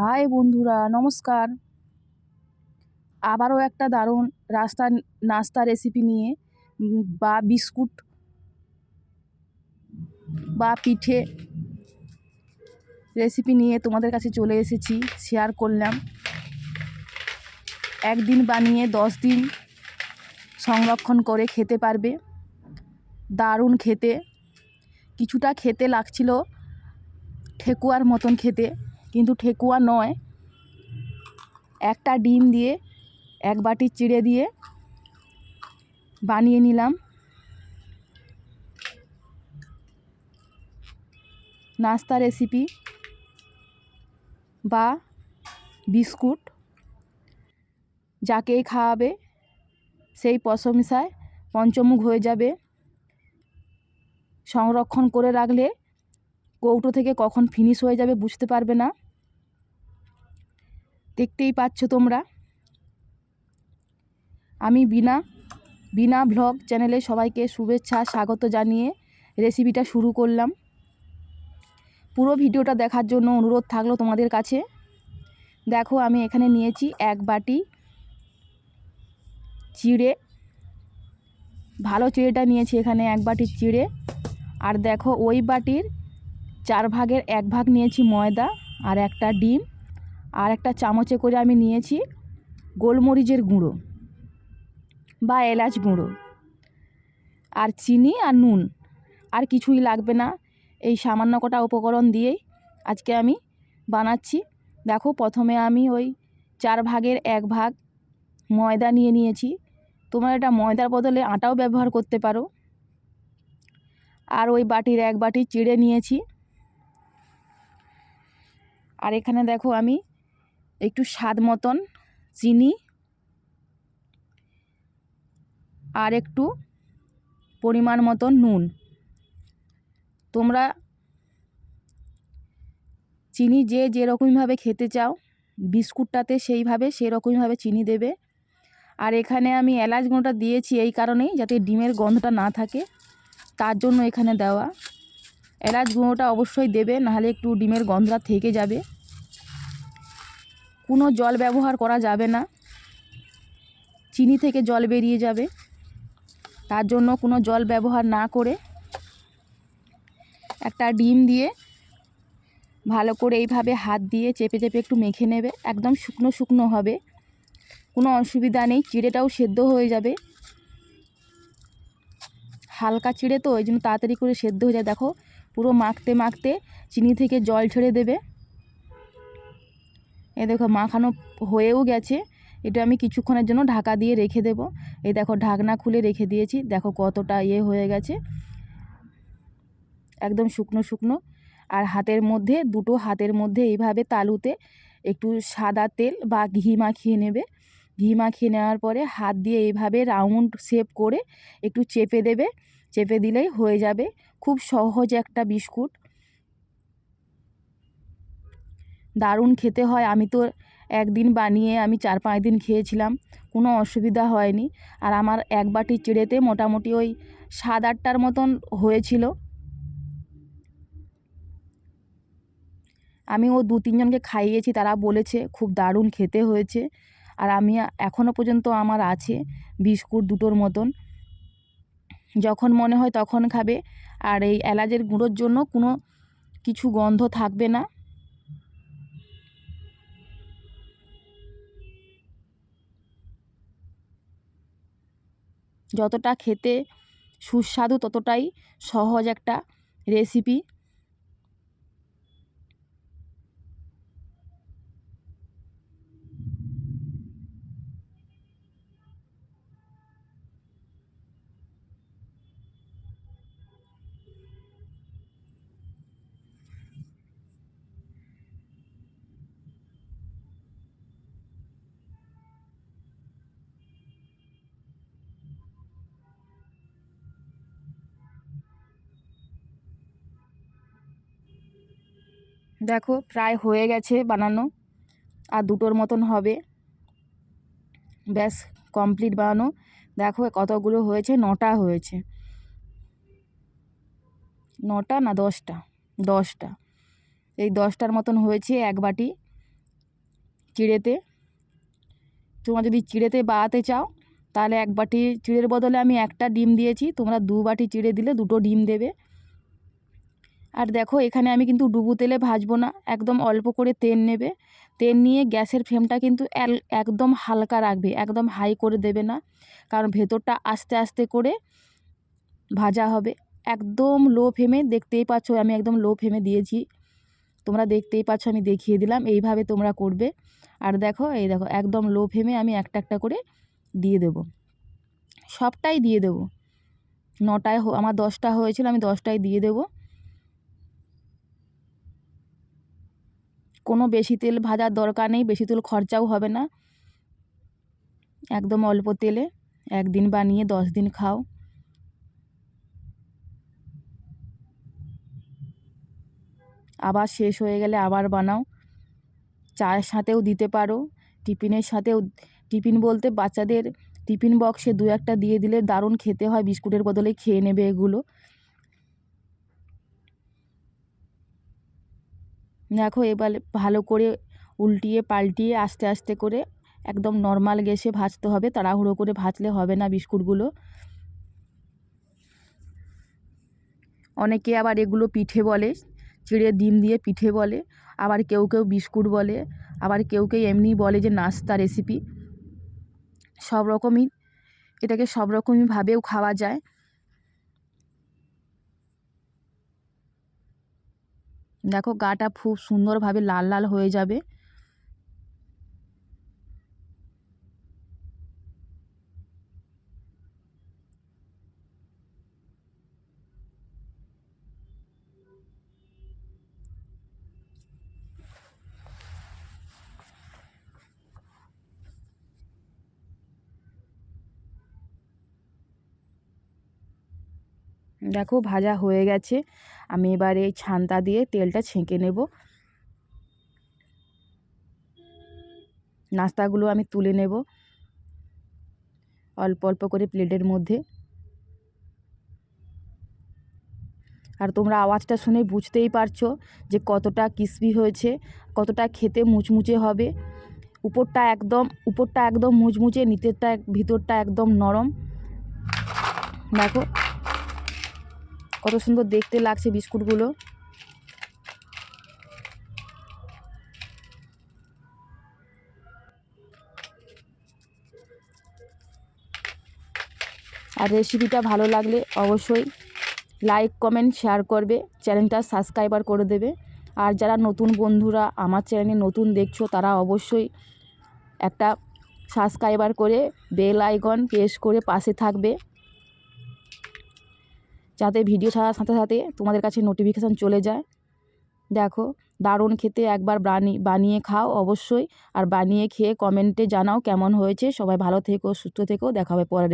High বন্ধুরা, নমস্কার। আবারও একটা দারুণ রাস্তা নাস্তা রেসিপি নিয়ে বা বিস্কুট, বা পিঠে রেসিপি নিয়ে তোমাদের কাছে চলে এসেছি শেয়ার করলাম। একদিন বানিয়ে দশ দিন সংরক্ষণ করে খেতে পারবে। দারুণ খেতে। কিছুটা খেতে লাগছিল, ঠেকুয়ার মতন খেতে। কিন্তু ঠেকুয়া নয়। একটা ডিম দিয়ে এক বাটি চিড়ে দিয়ে বানিয়ে নিলাম। নাস্তা রেসিপি বা বিস্কুট যাকেই খাওয়াবে, সেই প্রশংসায় পঞ্চমুখ হয়ে যাবে। সংরক্ষণ করে রাখলে কৌটো থেকে কখন ফিনিশ হয়ে যাবে বুঝতে পারবে না। দেখতেই পাচ্ছ তোমরা। আমি বিনা বিনা ভ্লগ চ্যানেলে সবাইকে শুভেচ্ছা, স্বাগত জানিয়ে রেসিপিটা শুরু করলাম। পুরো ভিডিওটা দেখার জন্য অনুরোধ থাকল তোমাদের কাছে। দেখো, আমি এখানে নিয়েছি এক বাটি চিড়ে। ভালো চিড়েটা নিয়েছি এখানে এক বাটি চিড়ে। আর দেখো, ওই বাটির চার ভাগের এক ভাগ নিয়েছি ময়দা আর একটা ডিম। আর একটা চামচে করে আমি নিয়েছি গোলমরিচের গুঁড়ো বা এলাচ গুঁড়ো আর চিনি আর নুন। আর কিছুই লাগবে না। এই সামান্য কটা উপকরণ দিয়েই আজকে আমি বানাচ্ছি। দেখো, প্রথমে আমি ওই চার ভাগের এক ভাগ ময়দা নিয়ে নিয়েছি। তোমার এটা ময়দার বদলে আটাও ব্যবহার করতে পারো। আর ওই বাটির এক বাটি চিড়ে নিয়েছি। আর এখানে দেখো আমি একটু স্বাদ মতন চিনি আর একটু পরিমাণ মতন নুন। তোমরা চিনি যে যেরকমভাবে খেতে চাও, বিস্কুটটাতে সেইভাবে সেরকমভাবে চিনি দেবে। আর এখানে আমি এলাচ গুঁড়োটা দিয়েছি এই কারণেই যাতে ডিমের গন্ধটা না থাকে, তার জন্য এখানে দেওয়া। এলাচ গুঁড়োটা অবশ্যই দেবে, নাহলে একটু ডিমের গন্ধটা থেকে যাবে। কোনো জল ব্যবহার করা যাবে না। চিনি থেকে জল বেরিয়ে যাবে। তার জন্য কোনো জল ব্যবহার না করে একটা ডিম দিয়ে ভালো করে এইভাবে হাত দিয়ে চেপে চেপে একটু মেখে নেবে। একদম শুকনো শুকনো হবে। কোনো অসুবিধা নেই, চিড়েটাও সেদ্ধ হয়ে যাবে। হালকা চিড়ে তো, ওই জন্য তাড়াতাড়ি করে সেদ্ধ হয়ে যায়। দেখো, পুরো মাখতে মাখতে চিনি থেকে জল ছেড়ে দেবে। এ দেখো, মাখানো হয়েও গেছে। এটা আমি কিছুক্ষণের জন্য ঢাকা দিয়ে রেখে দেব। এই দেখো, ঢাকনা খুলে রেখে দিয়েছি। দেখো কতটা ইয়ে হয়ে গেছে। একদম শুকনো শুকনো। আর হাতের মধ্যে, দুটো হাতের মধ্যে এইভাবে তালুতে একটু সাদা তেল বা ঘি মাখিয়ে নেবে। ঘি মাখিয়ে নেওয়ার পরে হাত দিয়ে এইভাবে রাউন্ড শেপ করে একটু চেপে দেবে। চেপে দিলেই হয়ে যাবে। খুব সহজ একটা বিস্কুট। দারুণ খেতে হয়। আমি তো একদিন বানিয়ে আমি চার পাঁচ দিন খেয়েছিলাম, কোনো অসুবিধা হয়নি। আর আমার এক বাটি চিড়েতে মোটামুটি ওই সাত আটটার মতন হয়েছিল। আমি ও দু তিনজনকে খাইয়েছি, তারা বলেছে খুব দারুণ খেতে হয়েছে। আর আমি এখনও পর্যন্ত আমার আছে বিস্কুট দুটোর মতন। যখন মনে হয় তখন খাবে। আর এই এলাচের গুঁড়োর জন্য কোনো কিছু গন্ধ থাকবে না। যতটা খেতে সুস্বাদু ততটাই সহজ একটা রেসিপি দেখো, প্রায় হয়ে গেছে বানানো। আর দুটোর মতন হবে। ব্যাস কমপ্লিট বানানো। দেখো, কতগুলো হয়েছে? নটা হয়েছে। নটা না দশটা? দশটা। এই দশটার মতন হয়েছে এক বাটি চিড়েতে। তোমরা যদি চিড়েতে বাড়াতে চাও, তাহলে এক বাটি চিড়ের বদলে আমি একটা ডিম দিয়েছি। তোমরা দু বাটি চিড়ে দিলে দুটো ডিম দেবে। আর দেখো, এখানে আমি কিন্তু ডুবু তেলে ভাজবো না, একদম অল্প করে তেল নেবে। তেল নিয়ে গ্যাসের ফ্লেমটা কিন্তু একদম হালকা রাখবে, একদম হাই করে দেবে না, কারণ ভেতরটা আস্তে আস্তে করে ভাজা হবে। একদম লো ফ্লেমে দেখতেই পাচ্ছ, আমি একদম লো ফ্লেমে দিয়েছি। তোমরা দেখতেই পাচ্ছ, আমি দেখিয়ে দিলাম, এইভাবে তোমরা করবে। আর দেখো, এই দেখো, একদম লো ফ্লেমে আমি একটা একটা করে দিয়ে দেবো। সবটাই দিয়ে দেবো। নটায় আমার দশটা হয়েছিল, আমি দশটায় দিয়ে দেবো। কোনো বেশি তেল ভাজার দরকার নেই, বেশি তেল খরচাও হবে না। একদম অল্প তেলে, একদিন বানিয়ে দশ দিন খাও। আবার শেষ হয়ে গেলে আবার বানাও। চায়ের সাথেও দিতে পারো, টিফিনের সাথেও, টিফিন বলতে বাচ্চাদের টিফিন বক্সে দু একটা দিয়ে দিলে দারুণ খেতে হয়, বিস্কুটের বদলে খেয়ে নেবে এগুলো। দেখো এবার ভালো করে উল্টিয়ে পাল্টিয়ে আস্তে আস্তে করে একদম নর্মাল গ্যাসে ভাজতে হবে। তাড়াহুড়ো করে ভাজলে হবে না বিস্কুটগুলো। অনেকে আবার এগুলো পিঠে বলে, চিড়ে ডিম দিয়ে পিঠে বলে, আবার কেউ কেউ বিস্কুট বলে, আবার কেউ কেউ এমনি বলে যে নাস্তা রেসিপি সব রকমই, এটাকে সব রকমইভাবেও খাওয়া যায়। দেখো গাটা খুব সুন্দরভাবে লাল লাল হয়ে যাবে। দেখো ভাজা হয়ে গেছে। আমি এবার এই ছান্তা দিয়ে তেলটা ছেঁকে নেব। নাস্তাগুলো আমি তুলে নেব। অল্প অল্প করে প্লেটের মধ্যে। আর তোমরা আওয়াজটা শুনে বুঝতেই পারছ যে কতটা ক্রিসপি হয়েছে, কতটা খেতে মুচমুচে হবে। উপরটা একদম উপরটা একদম মুচমুচে, নিচেরটা, ভিতরটা একদম নরম। দেখো কত সুন্দর দেখতে লাগছে বিস্কুটগুলো। আর রেসিপিটা ভালো লাগলে অবশ্যই লাইক কমেন্ট শেয়ার করবে। চ্যানেলটা সাবস্ক্রাইবার করে দেবে। আর যারা নতুন বন্ধুরা আমার চ্যানেলে নতুন দেখছ, তারা অবশ্যই একটা সাবস্ক্রাইবার করে বেল আইকন প্রেস করে পাশে থাকবে। যাতে ভিডিও ছাড়ার সাথে সাথে তোমাদের কাছে নোটিফিকেশান চলে যায়। দেখো, দারুণ খেতে, একবার বানিয়ে বানিয়ে খাও অবশ্যই। আর বানিয়ে খেয়ে কমেন্টে জানাও কেমন হয়েছে। সবাই ভালো থেকো, সুস্থ থেকো। দেখা হবে পরের